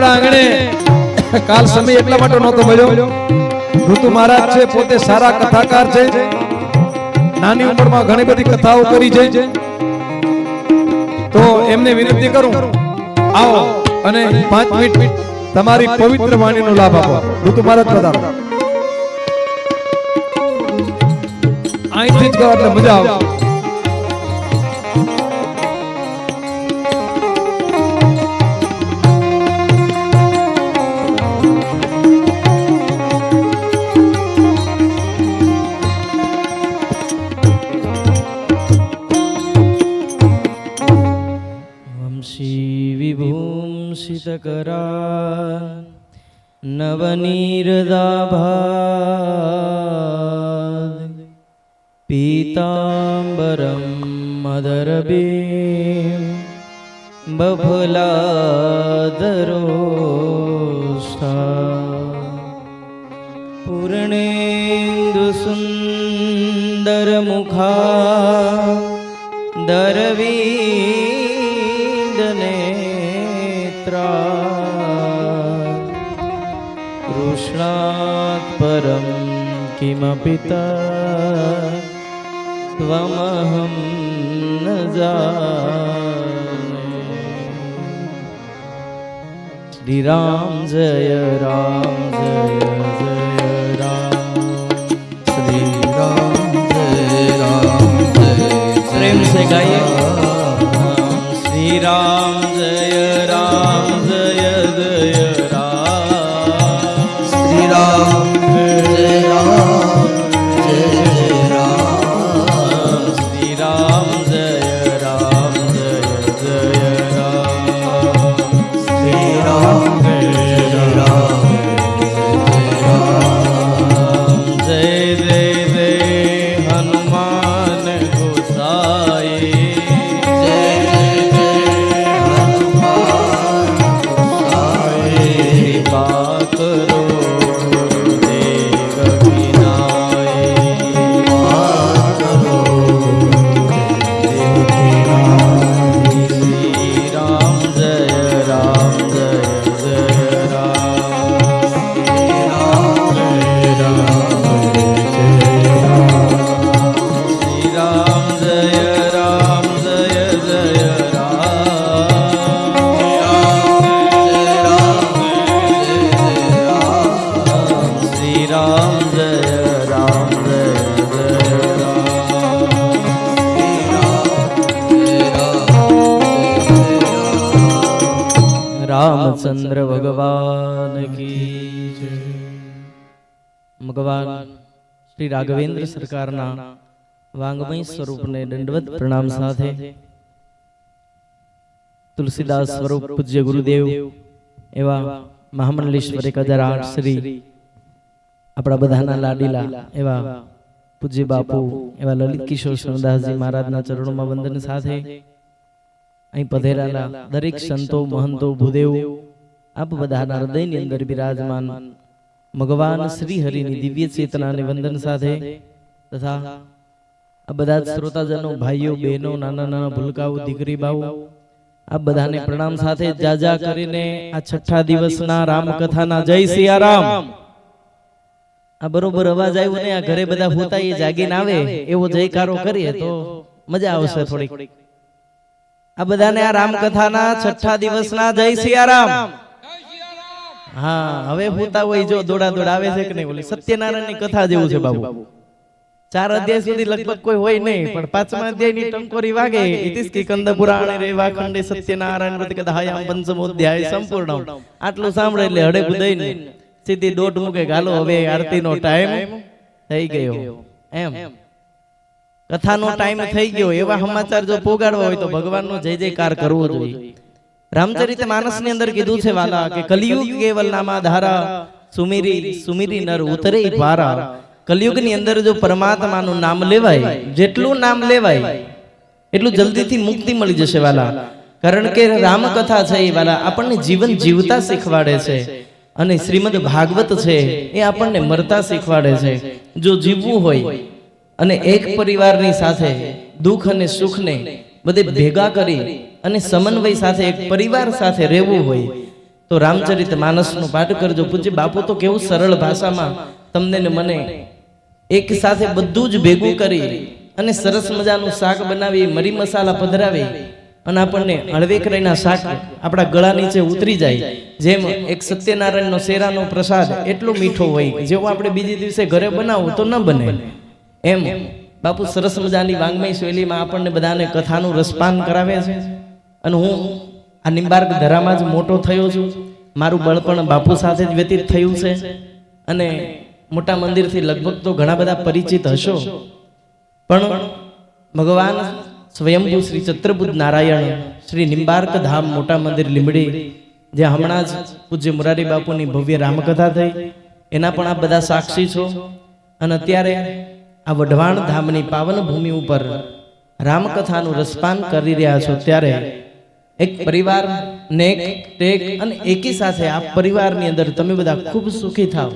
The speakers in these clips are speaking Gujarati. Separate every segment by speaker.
Speaker 1: આપણા આંગણે કાલ સમય એટલા માટે નહોતો મળ્યો. ઋતુ મહારાજ છે, પોતે સારા કથાકાર છે. નાની ઉંમરમાં ઘણી બધી કથાઓ કરી છે. તો એમને વિનંતી કરું, આવો અને પાંચ મિનિટ તમારી પવિત્ર વાણીનો લાભ આપો. ઋતુ મહારાજ પધારો અહીંથી જ કરો એટલે મજા આવે.
Speaker 2: વિભૂષિતકરા નવનીરદાભાદ પીતાંબરમ મદરબે બફલાદરોષ્ઠા પૂર્ણેન્દુ प्रश्नात् परं किमपि त्वमहं न जाने श्रीराम जय राम जय जय राम श्रीराम जय राम जय
Speaker 3: प्रेम से गाइए श्रीराम
Speaker 2: जय કી ભગવાન શ્રી રાઘવેન્દ્ર સરકારના વાંગમય સ્વરૂપને દંડવત પ્રણામ સાથે તુલસીદાસ સ્વરૂપ પૂજ્ય ગુરુદેવ એવા મહામંડલેશ્વર એક હજાર આઠ શ્રી આપણા બધાના લાડીલા એવા પૂજ્ય બાપુ એવા લલિત કિશોર શરદાસજી મહારાજના ચરણોમાં વંદન સાથે અહીં પધેરાલા દરેક સંતો, મહંતો, ભૂદેવ આપ બધાના હૃદયની અંદર બિરાજમાન ભગવાન શ્રી હરિની દિવ્ય ચેતનાને વંદન સાથે તથા આ બધા શ્રોતાજનો ભાઈઓ બહેનો નાના નાના ભૂલકાઓ દીકરી બાઓ આ બધાને પ્રણામ સાથે જાજા કરીને આ છઠ્ઠા દિવસના રામકથાના જય સિયારામ આ બરોબર અવાજ આવ્યો ને આ ઘરે બધા હોતા એ જાગીને આવે એવો જયકારો કરીએ તો મજા આવશે થોડીક. આ બધાને આ રામકથાના છઠ્ઠા દિવસના જય સિયારામ હા હવે હોતા હોય જો દોડા દોડા આવે છે કે નહીં ઓલી સત્યનારાયણની કથા જેવું છે બાબુ. ચાર અધ્યાય સુધી લગભગ કોઈ હોય નહીં પણ પાંચમા અધ્યાયની ટંકોરી વાગે. ઇતિસ કી કંદ પુરાણે રે વાખંડે સત્યનારાયણ વ્રત કથાયામ પંચમો અધ્યાય સંપૂર્ણ આટલું સાંભળે એટલે હડે બુદઈને સીધી દોઢ મૂકે ગાલો હવે આરતી નો ટાઈમ થઈ ગયો. એમ. કથાનો ટાઈમ થઈ ગયો. એવા સમાચાર જો પોગાડવા હોય તો ભગવાનનો જય જયકાર કરવો જોઈએ. રામચરિત માનસની અંદર કીધું છે વાલા કે કલિયુગ કેવલ નામા ધારા સુમિરી સુમિરી નર ઉતરે પારા કલયુગની અંદર જો પરમાત્માનું નામ લેવાય જેટલું નામ લેવાય એટલું જલ્દીથી મુક્તિ મળી જશે વાલા. કારણ કે રામકથા છે એ વાલા આપણને જીવન જીવતા શીખવાડે છે. અને શ્રીમદ ભાગવત છે એ આપણને મરતા શીખવાડે છે. જો જીવવું હોય અને એક પરિવારની સાથે દુઃખ અને સુખને બધે ભેગા કરી અને સમન્વય સાથે એક પરિવાર સાથે રહેવું હોય, તો રામચરિત માનસનો પાઠ કરજો. પૂજ્ય બાપુ, તો કેવું સરળ ભાષામાં તમને ને મને એક સાથે બધું જ ભેગું કરી અને સરસ મજાનું શાક બનાવી, મરી મસાલા પધરાવી અને આપણને હળવેકરાઈના શાક આપણા ગળા નીચે ઉતરી જાય. જેમ એક સત્યનારાયણનો શેરાનો પ્રસાદ એટલો મીઠો હોય જેવો આપણે બીજે દિવસે ઘરે બનાવો તો ન બને. એમ બાપુ સરસ મજાની વાંગમય શૈલીમાં આપણને બધાને કથાનું રસપાન કરાવે છે. અને હું આ નિંબાર્ક ધરામાં જ મોટો થયો છું. મારું બળપણ બાપુ સાથે જ વ્યતીત થયું છે. અને મોટા મંદિરથી લગભગ તો ઘણા બધા પરિચિત હશો. પણ ભગવાન સ્વયંભુ શ્રી ચત્રબુદ્ધ નારાયણ શ્રી નિંબાર્ક ધામ મોટા મંદિર લીંબડી જે હમણાં જ પૂજ્ય મુરારી બાપુની ભવ્ય રામકથા થઈ. એના પણ આપ બધા સાક્ષી છો. અને અત્યારે આ વઢવાણ ધામની પાવન ભૂમિ ઉપર રામકથાનું રસપાન કરી રહ્યા છો. ત્યારે એક પરિવાર નેક ટેક અને એકી સાથે આ પરિવારની અંદર તમે બધા ખૂબ સુખી થાવ.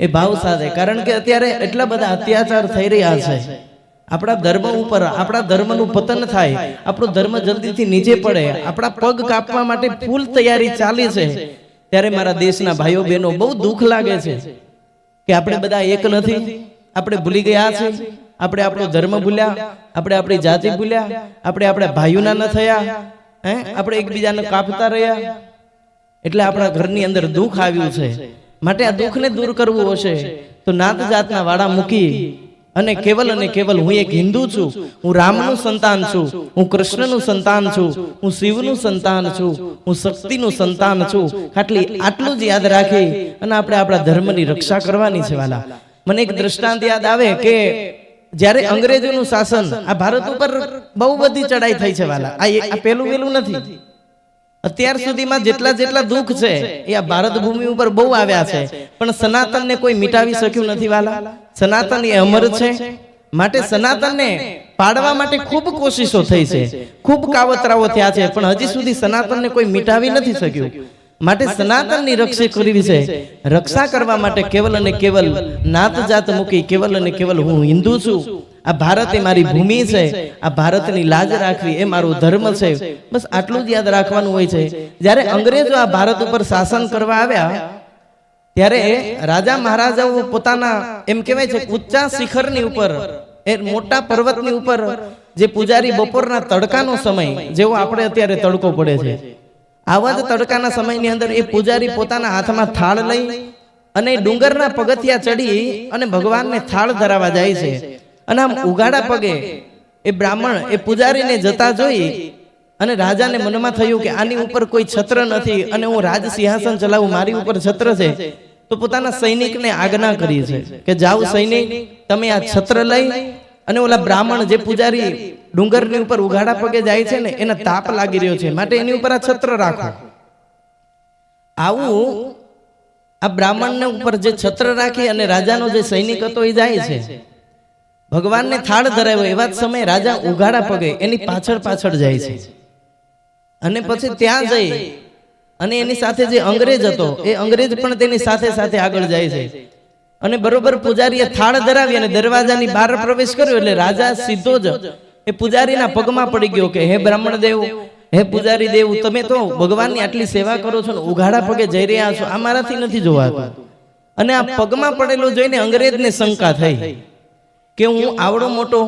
Speaker 2: એ ભાવ સાથે, કારણ કે અત્યારે એટલા બધા અત્યાચાર થઈ રહ્યા છે. આપણા ધર્મ ઉપર, આપણા ધર્મનું પતન થાય, આપણો ધર્મ જલ્દીથી નીચે પડે, આપણા પગ કાપવા માટે ફૂલ તૈયારી ચાલી છે, ત્યારે મારા દેશના ભાઈઓ બહેનો બહુ દુઃખ લાગે છે કે આપણે બધા એક નથી, આપણે ભૂલી ગયા છે, આપણે આપણો ધર્મ ભૂલ્યા, આપણે આપણી જાતિ ભૂલ્યા, આપણે આપણા ભાઈઓના ન થયા હે? આપણે એકબીજાને કાપતા રહ્યા. એટલે આપણા ઘરની અંદર દુઃખ આવ્યું છે. માટે આ દુઃખને દૂર કરવું હશે. તો નાત જાતના વાડા મૂકી અને કેવલ અને કેવલ હું એક હિન્દુ છું. હું રામનું સંતાન છું. હું કૃષ્ણનું સંતાન છું. હું શિવનું સંતાન છું. હું શક્તિનું સંતાન છું. આટલી આટલું જ યાદ રાખી અને આપણે આપણા ધર્મની રક્ષા કરવાની છે વાલા. મને એક દ્રષ્ટાંત યાદ આવે કે જ્યારે અંગ્રેજોનું શાસન આ ભારત ઉપર બહુ બધી ચડાઈ થઈ છે વાલા. આ પેલું વેલું નથી. અત્યાર સુધીમાં જેટલા જેટલા દુઃખ છે એ આ ભારત ભૂમિ ઉપર બહુ આવ્યા છે. પણ સનાતનને કોઈ મિટાવી શક્યું નથી વાલા. સનાતન એ અમર છે. માટે સનાતનને પાડવા માટે ખૂબ કોશિશો થઈ છે. ખૂબ કાવતરાઓ થયા છે. પણ હજી સુધી સનાતનને કોઈ મિટાવી નથી શક્યું. માટે સનાતનની રક્ષા કરવી છે. રક્ષા કરવા માટે કેવલ અને કેવલ નાત જાત મૂકી કેવલ અને કેવલ હું હિન્દુ છું. આ ભારત એ મારી ભૂમિ છે. આ ભારતની લાજ રાખવી એ મારો ધર્મ છે. બસ આટલું જ યાદ રાખવાનું હોય છે. જ્યારે અંગ્રેજો આ ભારત ઉપર શાસન કરવા આવ્યા ત્યારે રાજા મહારાજાઓ પોતાના એમ કહેવાય છે ઊંચા શિખરની ઉપર એ મોટા પર્વતની ઉપર જે પૂજારી બપોરના તડકાનો સમય જેવો આપણે અત્યારે તડકો પડે છે. આવા જ તડકાના સમયની અંદર એ પૂજારી પોતાના હાથમાં થાળ લઈ અને ડુંગરના પગથિયા ચડી અને ભગવાનને થાળ ધરાવા જાય છે. અને આમ ઉગાડા પગે એ બ્રાહ્મણ એ પૂજારીને જતા જોઈ અને રાજાને મનમાં થયું કે આની ઉપર કોઈ છત્ર નથી અને હું રાજ સિંહાસન ચલાવું મારી ઉપર છત્ર છે. તો પોતાના સૈનિકને આજ્ઞા કરી છે કે જાઓ સૈનિક તમે આ છત્ર લઈ અને ઓલા બ્રાહ્મણ જે પૂજારી ડુંગરની ઉપર ઉઘાડા પગે જાય છે ને, એને તાપ લાગી રહ્યો છે. માટે એની ઉપર આ છત્ર રાખો. આવું આ બ્રાહ્મણને ઉપર જે છત્ર રાખી અને રાજાનો જે સૈનિક હતો એ જાય છે. ભગવાનને થાળ ધરાવ્યો. એવા સમયે રાજા ઉઘાડા પગે એની પાછળ પાછળ જાય છે. અને પછી ત્યાં જઈ અને એની સાથે જે અંગ્રેજ હતો, એ અંગ્રેજ પણ તેની સાથે સાથે આગળ જાય છે. અને બરોબર પૂજારીએ થાળ ધરાવી અને દરવાજાની બહાર પ્રવેશ કર્યો એટલે રાજા સીધો જ એ પૂજારીના પગમાં પડી ગયો કે, હે બ્રાહ્મણ દેવ, હે પૂજારી દેવ, તમે તો ભગવાનની આટલી સેવા કરો છો ને ઉઘાડા પગે જઈ રહ્યા છો, આ મારાથી નથી જોવાતું. અને આ પગમાં પડેલો જોઈને અંગ્રેજને શંકા થઈ કે હું આવડો મોટો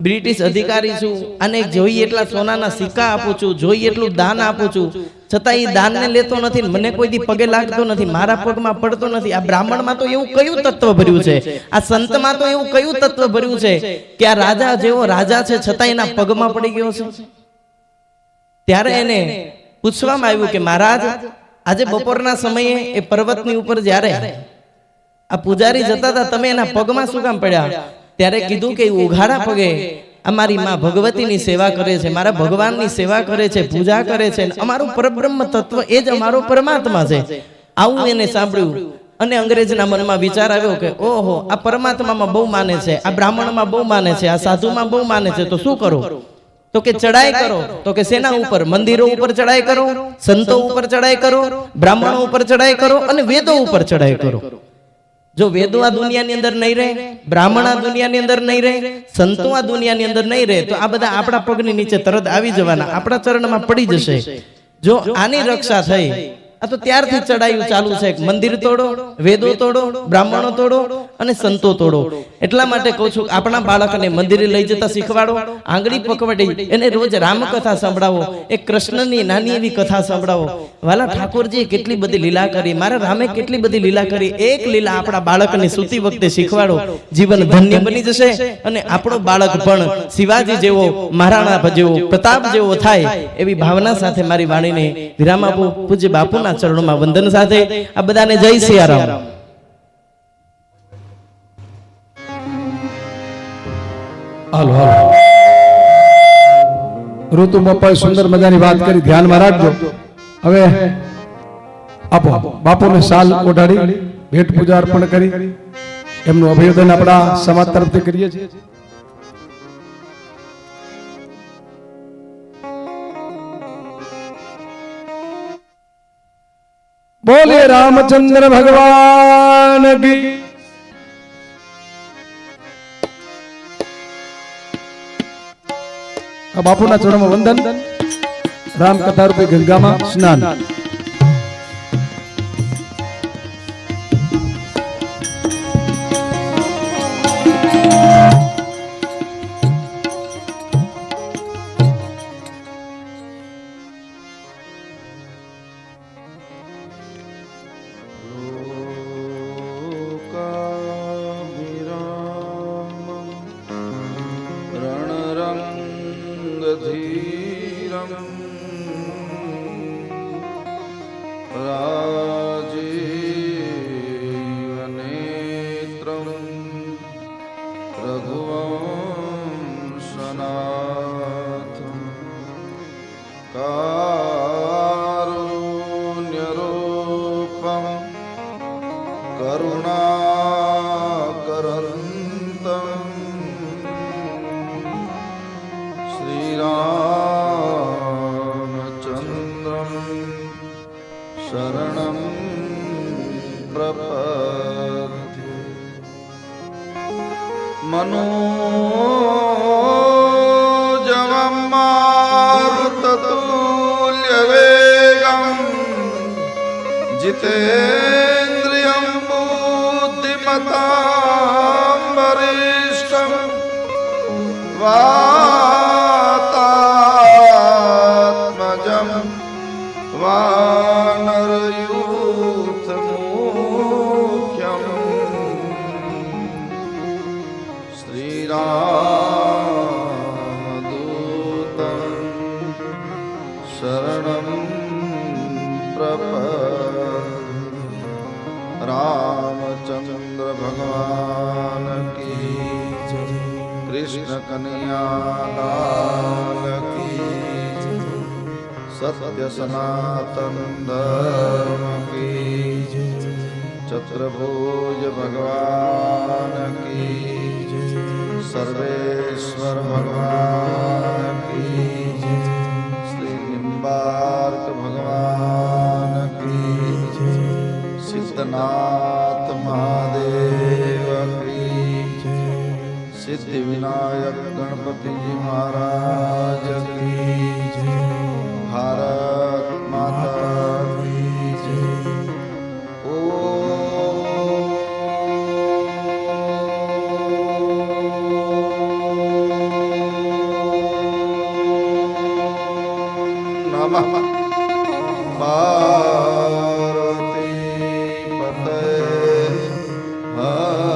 Speaker 2: બ્રિટિશ અધિકારી છું અને જોઈએ એટલા સોનાના સિક્કા આપું છું જોઈએ એટલું દાન આપું છું. છતાં એ દાનને લેતો નથી મને કોઈથી પગે લાગતો નથી મારા પગમાં પડતો નથી. આ બ્રાહ્મણમાં તો એવું કયું તત્વ ભર્યું છે? આ સંતમાં તો એવું કયું તત્વ ભર્યું છે કે આ રાજા જેવો રાજા છે છતાં એના પગમાં પડી ગયો છે? ત્યારે એને પૂછવામાં આવ્યું કે મહારાજ આજે બપોરના સમયે એ પર્વતની ઉપર જ્યારે આ પૂજારી જતા હતા તમે એના પગમાં શું કામ પડ્યા? ત્યારે કીધું કે ઉઘાડા પગે અમારી માં ભગવતીની સેવા કરે છે મારા ભગવાનની સેવા કરે છે પૂજા કરે છે અમારું પરબ્રહ્મ તત્વ એ જ અમારો પરમાત્મા છે. આવું એને સાંભળ્યું અને અંગ્રેજના મનમાં વિચાર આવ્યો કે ઓહો આ પરમાત્મામાં બહુ માને છે આ બ્રાહ્મણમાં બહુ માને છે આ સાધુમાં બહુ માને છે તો શું કરો? તો કે ચડાઈ કરો તો કે સેના ઉપર મંદિરો ઉપર ચડાઈ કરો સંતો ઉપર ચડાઈ કરો બ્રાહ્મણો ઉપર ચડાઈ કરો અને વેદો ઉપર ચડાઈ કરો. જો વેદો આ દુનિયાની અંદર નહીં રહે બ્રાહ્મણ આ દુનિયાની અંદર નહીં રહે સંતો આ દુનિયાની અંદર નહીં રહે તો આ બધા આપણા પગની નીચે તરત આવી જવાના આપણા ચરણમાં પડી જશે. જો આની રક્ષા થઈ આ તો ત્યારથી ચડાયું ચાલુ છે. મંદિર તોડો વેદો તોડો બ્રાહ્મણો તોડો અને સંતો તોડો. એટલા માટે કહું છું આપણા બાળકને મંદિરે લઈ જતા શીખવાડો આંગળી પકવડી એને રોજ રામકથા સંભળાવો એ કૃષ્ણની નાની એવી કથા સંભળાવો. વાલા ઠાકોરજીએ કેટલી બધી લીલા કરી મારા રામે કેટલી બધી લીલા કરી એક લીલા આપણા બાળકને સૂતી વખતે શીખવાડો. જીવન ધન્ય બની જશે અને આપણો બાળક પણ શિવાજી જેવો મહારાણા જેવો પ્રતાપ જેવો થાય એવી ભાવના સાથે મારી વાણીને વિરામ આપો પૂજ્ય બાપુના ચરણોમાં વંદન સાથે આ બધાને જય સિયારામ.
Speaker 1: હાલો હાલો. ઋતુ બાપાએ સુંદર મજાની વાત કરી, ધ્યાનમાં રાખજો. હવે આપો, બાપુને સાલ ઓઢાડી, ભેટ પૂજા અર્પણ કરી. એમનું અભિવાદન આપણા સમાજ તરફથી કરીએ છીએ. બોલે રામચંદ્ર ભગવાન કી. બાપુના ચરણમાં વંદન. રામ કથા રૂપે ગંગામાં સ્નાન.
Speaker 4: मनोजवं मारुततुल्यवेगम् जितेन्द्रियं बुद्धिमतां वरिष्ठं वातात्मजं वानरयूथमुख्यम् श्रीरामदूतं शरणं प्रपद्ये रामचंद्र भगवान की जय कृष्ण कन्हैया लाल की जय सत्य सनातन धर्म की जय चतुर्भुज भगवान की સર્વેશ્વર ભગવાન કી જય શ્રી નિંબાર્ક ભગવાન કી જય સિદ્ધનાથ મહાદેવ કી સિદ્ધિ વિનાયક ગણપતિજી મહારાજ